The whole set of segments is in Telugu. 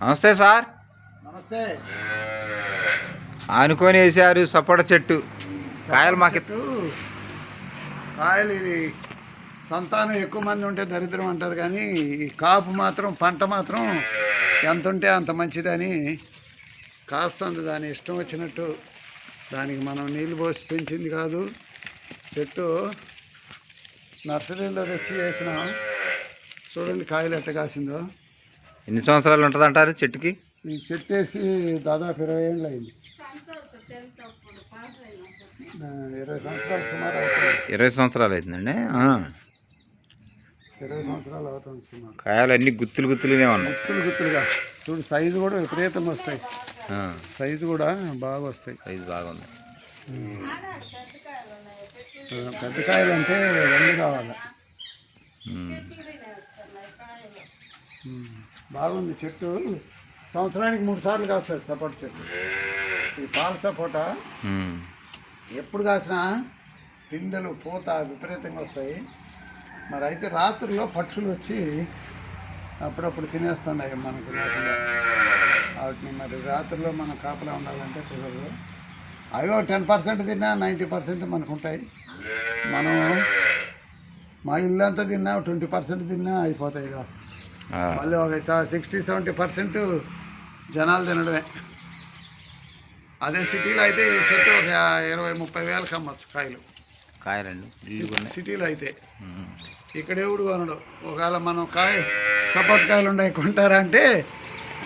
నమస్తే సార్. నమస్తే. ఆనుకొని వేసారు సపోట చెట్టు. కాయలు మాకు చెట్టు. కాయలు ఇది సంతానం ఎక్కువ మంది ఉంటే దరిద్రం అంటారు కానీ ఈ కాపు మాత్రం పంట మాత్రం ఎంత ఉంటే అంత మంచిదని. కాస్తుంది దాని ఇష్టం వచ్చినట్టు దానికి మనం నీళ్ళు పోసి పెంచింది కాదు. చెట్టు నర్సరీలో తెచ్చి వేసినాం. చూడండి కాయలు ఎట్ట కాసిందో. ఎన్ని సంవత్సరాలు ఉంటుంది అంటారు చెట్టుకి? ఈ చెట్టు వేసి దాదాపు ఇరవై ఏళ్ళు అయింది. ఇరవై సంవత్సరాలు సుమారు అవుతుంది. ఇరవై సంవత్సరాలు అవుతుందండి. ఇరవై సంవత్సరాలు అవుతుంది సుమారు. కాయలు అన్ని గుత్తులు గుత్తులునే ఉన్నాయి. గుత్తులు గుత్తులుగా. చూడు సైజు కూడా విపరీతంగా వస్తాయి. సైజు కూడా బాగా వస్తాయి. సైజు బాగుంది. పెద్ద కాయలు అంటే రెండు కావాలి. బాగుంది చెట్టు. సంవత్సరానికి మూడు సార్లు కాస్తుంది సపోటా చెట్టు. ఈ పాల సపోటా. ఎప్పుడు కాసినా పిందెలు పూత విపరీతంగా వస్తాయి. మరి అయితే రాత్రుల్లో పక్షులు వచ్చి అప్పుడప్పుడు తినేస్తున్నాయి మనకు వాటిని మరి రాత్రిలో మనం కాపలా ఉండాలంటే కుదరదు. అవి టెన్ పర్సెంట్ తిన్నా నైంటీ పర్సెంట్ మనకు ఉంటాయి మనం మా ఇల్లు అంతా తిన్నా ట్వంటీ పర్సెంట్ తిన్నా అయిపోతాయి ఇక. మళ్ళీ ఒక సిక్స్టీ సెవెంటీ పర్సెంట్ జనాలు తినడమే. అదే సిటీలో అయితే ఈ చెట్టు ఒక ఇరవై ముప్పై వేలకు అమ్మచ్చు కాయలు. కాయలండి? సిటీలో అయితే. ఇక్కడ ఎవడు కొనడు. ఒకవేళ మనం కాయ సపోర్ట్ కాయలు ఉన్నాయి కొంటారా అంటే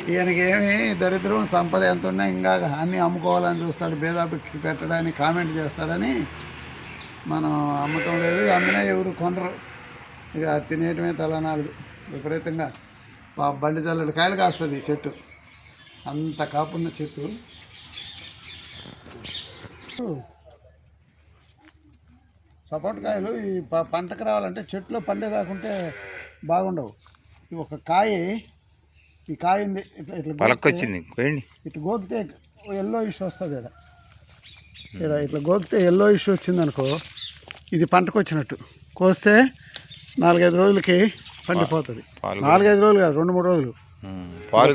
ఈయనకి ఏమి దరిద్రం సంపద ఎంత ఉన్నా ఇంకా అన్నీ అమ్ముకోవాలని చూస్తాడు భేదాభికి పెట్టడానికి కామెంట్ చేస్తాడని మనం అమ్మటం లేదు. అమ్మినా ఎవరు కొనరు. ఇక తినేయటమే తలనాలు విపరీతంగా పా- బండి చల్లడి కాయలు కాస్తుంది ఈ చెట్టు. అంత కాపున్న చెట్టు. సపోర్ట్ కాయలు ఈ ప- పంటకు రావాలంటే చెట్లో పండే కాకుంటే బాగుండవు. ఈ ఒక కాయ ఈ కాయ ఉంది ఇట్లా ఇట్లా పలకొచ్చింది పోయండి ఇట్లా గోకితే ఎల్లో ఇష్యూ వస్తుంది ఇక్కడ ఇక్కడ ఇట్లా గోకితే ఎల్లో ఇష్యూ వచ్చింది అనుకో ఇది పంటకు వచ్చినట్టు. కోస్తే నాలుగైదు రోజులకి పండిపోతుంది. నాలుగైదు రోజులు కాదు రెండు మూడు రోజులు.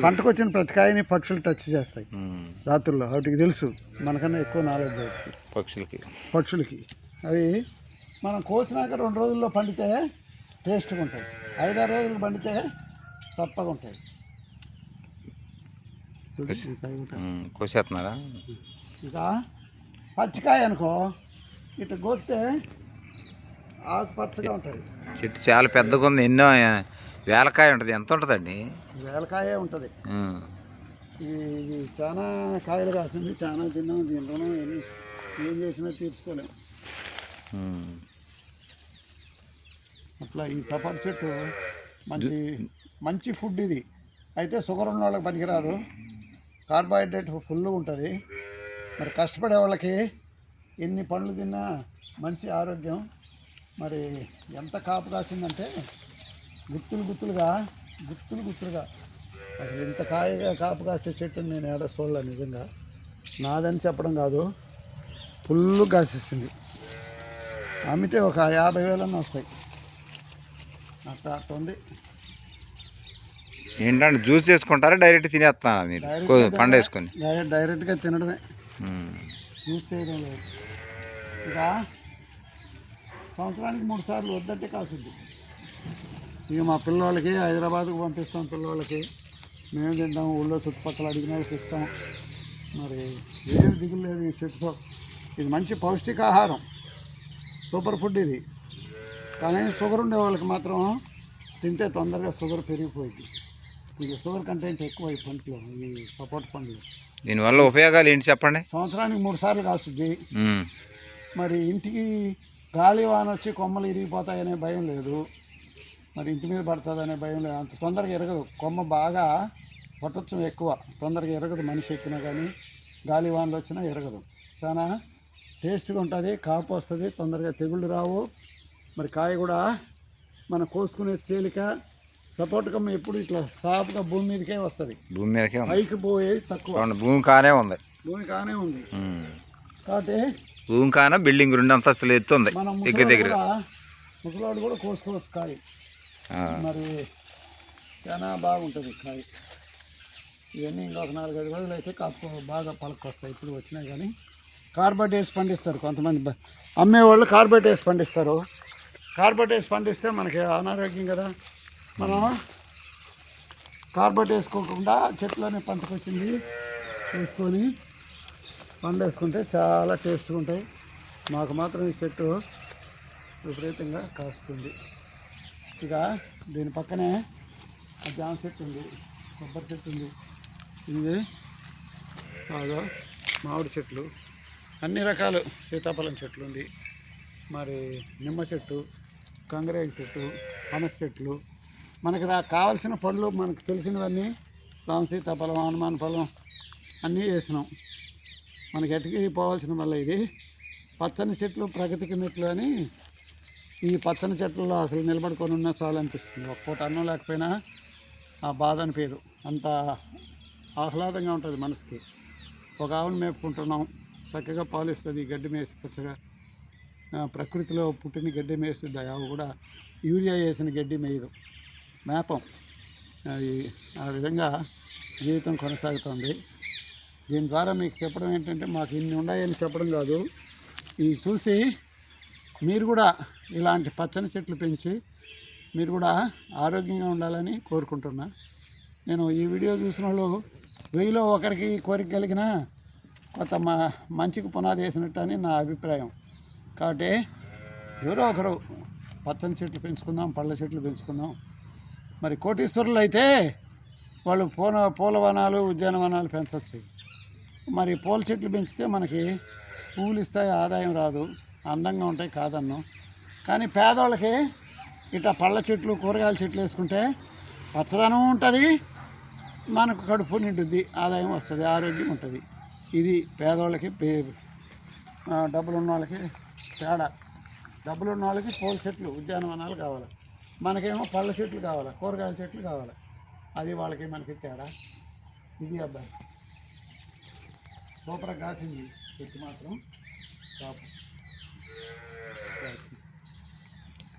పంటకు వచ్చిన ప్రతి కాయని పక్షులు టచ్ చేస్తాయి. రాత్రుల్లో వాటికి తెలుసు మనకన్నా ఎక్కువ నాలెడ్జ్ పక్షులకి. పక్షులకి. అవి మనం కోసినాక రెండు రోజుల్లో పండితే టేస్ట్గా ఉంటాయి. ఐదారు రోజులు పండితే చప్పగా ఉంటాయి చూడు, ఈ కాయ కూడా. ఉమ్. కోసేస్తున్నారా? ఇక పచ్చికాయ అనుకో ఇట్లా గోస్తే ఆకు పచ్చగా ఉంటుంది. చెట్టు చాలా పెద్దగా ఉంది. ఎన్నో వేలకాయ ఉంటుంది. ఎంత ఉంటుందండి? వేలకాయే ఉంటుంది. ఇది చాలా కాయలు కాస్తుంది చాలా తిన్నాం ఎన్ని ఏం చేసినా తీర్చుకోలేము. అట్లా ఈ సఫర్ చెట్టు మంచి మంచి ఫుడ్ ఇది. అయితే షుగర్ ఉన్న వాళ్ళకి పనికిరాదు. కార్బోహైడ్రేట్ ఫుల్ ఉంటుంది. మరి కష్టపడే వాళ్ళకి ఎన్ని పండ్లు తిన్నా మంచి ఆరోగ్యం. మరి ఎంత కాపు కాసిందంటే గుత్తులు గుత్తులుగా గుత్తులు గుత్తులుగా. అసలు ఇంత కాయగా కాపు కాసే చెట్టుని నేను ఏడ చూడలే నిజంగా. నాదని చెప్పడం కాదు ఫుల్ కాసేసింది. అమ్మితే ఒక యాభై వేలన్నా వస్తాయి. అట్లా అట్లా ఉంది. ఏంటంటే జ్యూస్ చేసుకుంటారా డైరెక్ట్ తినేస్తున్నారా మీరు? పండు వేసుకొని డైరెక్ట్ డైరెక్ట్గా తినడమే. ఉమ్. యూస్ చేయడం లేదు. ఇక సంవత్సరానికి మూడు సార్లు వద్దంటే కాసుద్ది. ఇక మా పిల్లవాళ్ళకి హైదరాబాద్కు పంపిస్తాం పిల్లవాళ్ళకి. మేము తింటాం ఊళ్ళో చుట్టుపక్కల అడిగిన వాళ్ళకి ఇస్తాం మరి ఏమి దిగులు లేదు ఈ చెట్టుతో ఇది మంచి పౌష్టికాహారం. సూపర్ ఫుడ్ ఇది. కానీ షుగర్ ఉండే వాళ్ళకి మాత్రం తింటే తొందరగా షుగర్ పెరిగిపోయింది. ఇది షుగర్ కంటెంట్ ఎక్కువ ఈ పంటలో ఈ సపోర్ట్ పండ్లు దీనివల్ల ఉపయోగాలు ఏంటి చెప్పండి? సంవత్సరానికి మూడు సార్లు కాస్తుంది. మరి ఇంటికి గాలి వాన వచ్చి కొమ్మలు ఇరిగిపోతాయనే భయం లేదు. మరి ఇంటి మీద పడుతుందనే భయం లేదు. అంత తొందరగా ఎరగదు కొమ్మ బాగా పట్టొచ్చు ఎక్కువ. తొందరగా ఎరగదు మనిషి ఎక్కినా కానీ. గాలి వానలు వచ్చినా ఎరగదు చాలా టేస్ట్గా ఉంటుంది కాపు వస్తుంది తొందరగా తెగుళ్ళు రావు. మరి కాయ కూడా మనం కోసుకునే తేలిక సపోర్ట్ కమ్మ ఎప్పుడు ఇట్లా సాఫ్గా భూమి మీదకే వస్తుంది. భూమి మీదకే ఉంది. పైకి పోయేది తక్కువ. చూడండి భూమి కానే ఉంది. భూమి కానే ఉంది. ఉమ్. కాబట్టి భూమి కాన బిల్డింగ్ రెండు అంతస్తులు ఎత్తు ఉంది మనం దగ్గర ముసలోడు దగ్గర కూడా ముసలోడు కూడా కోసుకోవచ్చు కాయ. ఆ, మరి చాలా బాగుంటుంది కాయ. ఇవన్నీ ఇంకొక నాలుగైదు రోజులు అయితే కాపు బాగా పలకొస్తాయి. ఇప్పుడు వచ్చినాయి కానీ కార్బైట్ వేసి పండిస్తారు కొంతమంది. బ- అమ్మేవాళ్ళు కార్బైట్ వేసి పండిస్తారు. కార్బైట్ వేసి పండిస్తే మనకి అనారోగ్యం కదా. మనం కార్బెట్ వేసుకోకుండా చెట్లోనే పంటకొచ్చింది. వేసుకొని పండేసుకుంటే చాలా టేస్ట్గా ఉంటాయి. మాకు మాత్రం ఈ చెట్టు విపరీతంగా కాస్తుంది. ఇక దీని పక్కనే జామ చెట్టు ఉంది కొబ్బరి చెట్టు ఉంది. ఇది బాగా మామిడి చెట్లు. అన్ని రకాలు సీతాఫలం చెట్లు ఉంది. మరి నిమ్మ చెట్టు కంగరేగి చెట్టు పనస చెట్లు మనకి రా కావాల్సిన పళ్ళు మనకు తెలిసినవన్నీ రామ సీతాఫలం హనుమాన్ ఫలం అన్నీ వేసినాం మనకి ఎటుకి పోవాల్సిన వల్ల ఇది. పచ్చని చెట్లు ప్రగతికి మెట్లు అని ఈ పచ్చని చెట్లలో అసలు నిలబడుకొని ఉన్నా చాలు అనిపిస్తుంది ఒక్క అన్నం లేకపోయినా ఆ బాధ అనిపించదు అంత ఆహ్లాదంగా ఉంటుంది మనసుకి. ఒక ఆవును మేపుకుంటున్నాం. చక్కగా పాలిస్తుంది గడ్డి మేసి పచ్చగా. ప్రకృతిలో పుట్టిన గడ్డి మేస్తుంది. ఆవు కూడా యూరియా వేసిన గడ్డి మేయదు. మేపం అది ఆ విధంగా జీవితం కొనసాగుతుంది. దీని ద్వారా మీకు చెప్పడం ఏంటంటే మాకు ఇన్ని ఉన్నాయని చెప్పడం కాదు. ఇది చూసి మీరు కూడా ఇలాంటి పచ్చని చెట్లు పెంచి మీరు కూడా ఆరోగ్యంగా ఉండాలని కోరుకుంటున్నా. నేను ఈ వీడియో చూసిన వాళ్ళు వెయ్యిలో ఒకరికి కోరిక కలిగిన కొత్త మా మంచికి పునాది వేసినట్టు అని నా అభిప్రాయం. కాబట్టి ఎవరో ఒకరు పచ్చని చెట్లు పెంచుకుందాం పళ్ళ చెట్లు పెంచుకుందాం. మరి కోటీశ్వరులు అయితే వాళ్ళు పూల పూలవనాలు ఉద్యానవనాలు పెంచవచ్చు మరి పూల చెట్లు పెంచితే మనకి పువ్వులు ఇస్తాయి ఆదాయం రాదు. అందంగా ఉంటాయి కాదన్ను. కానీ పేదవాళ్ళకి ఇట్లా పళ్ళ చెట్లు కూరగాయల చెట్లు వేసుకుంటే పచ్చదనం ఉంటుంది మనకు కడుపు నిండుద్ది ఆదాయం వస్తుంది ఆరోగ్యం ఉంటుంది. ఇది పేదవాళ్ళకి డబ్బులు ఉన్న వాళ్ళకి తేడా. డబ్బులు ఉన్న వాళ్ళకి పూల చెట్లు ఉద్యానవనాలు కావాలి. మనకేమో పళ్ళ చెట్లు కావాలి కూరగాయల చెట్లు కావాలి. అది వాళ్ళకి మనకి తేడా. ఇది అబ్బాయి సూపర్ కాసింది చెట్టు మాత్రం.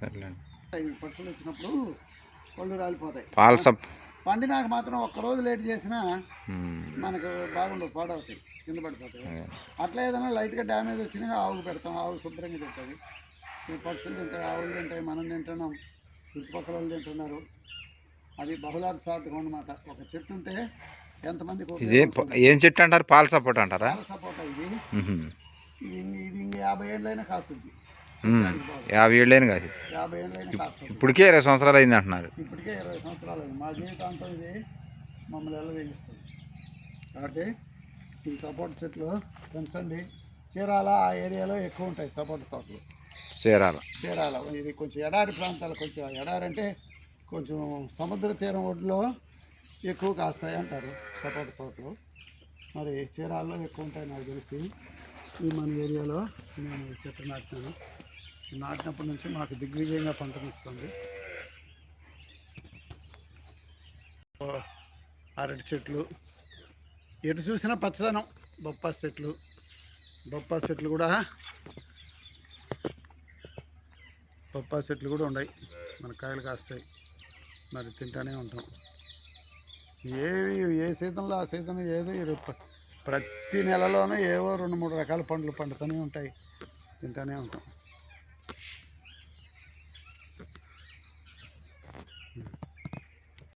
సర్లేండి. ఇవి పట్టులు వచ్చినప్పుడు పళ్ళు రాలిపోతాయి. పండినాక మాత్రం ఒక్క రోజు లేట్ చేసినా మనకు బాగుండవు పాడవుతాయి కింద పడిపోతాయి. అట్లా ఏదైనా లైట్గా డ్యామేజ్ వచ్చినా ఆవుకు పెడతాం ఆవు శుభ్రంగా తింటుంది. ఈ పక్షులు తింటాయి ఆవులు తింటాయి మనం తింటున్నాం. చుట్టుపక్కల వాళ్ళు తింటున్నారు. అది బహుళార్థ సాధకం అనమాట ఒక చెట్టు ఉంటే ఇదే ప- ఏం చెట్టు అంటారు? పాల సపోర్ట్ అంటారా? సపోర్ట్ ఇది. ఇది ఇంక- యాభై ఏళ్ళైనా కాస్తుంది. యాభై ఏళ్ళైన కాదు. యాభై ఏళ్ళైనా కాస్తుంది. ఇప్పటికే ఇరవై సంవత్సరాలు అయింది అంటున్నారు. ఇప్పటికే ఇరవై సంవత్సరాలు అయింది. మా జీవితాంతం ఇది మమ్మల్ని వెళ్ళవేగిస్తుంది కాబట్టి ఈ సపోర్ట్ చెట్లు పెంచండి. చీరాల ఆ ఏరియాలో ఎక్కువ ఉంటాయి సపోర్ట్ తోటలు. చీరాల. చీరాల. ఇది కొంచెం ఎడారి ప్రాంతాలు కొంచెం ఎడారి అంటే కొంచెం సముద్ర తీరం ఒడ్లో ఎక్కువ కాస్తాయి అంటారు సపోర్ట్ తోటలు. మరి చీరాల్లో ఎక్కువ ఉంటాయి నాకు తెలిసి. ఈ మన ఏరియాలో నేను చెట్టు నాటినాను. నాటినప్పటి నుంచి మాకు దిగ్విజయంగా పంటనిస్తుంది అరటి చెట్లు. ఎటు చూసినా పచ్చదనం బొప్పాసి చెట్లు. బొప్పాసి చెట్లు కూడా. బొప్పాసి చెట్లు కూడా ఉన్నాయి. మన కాయలు కాస్తాయి. మరి తింటానే ఉంటాం. ఏవి ఏ సీజన్లో ఆ సీజన్ ఏదో ప్రతి నెలలోనూ ఏవో రెండు మూడు రకాల పండ్లు పండుతూనే ఉంటాయి. తింటానే ఉంటాం.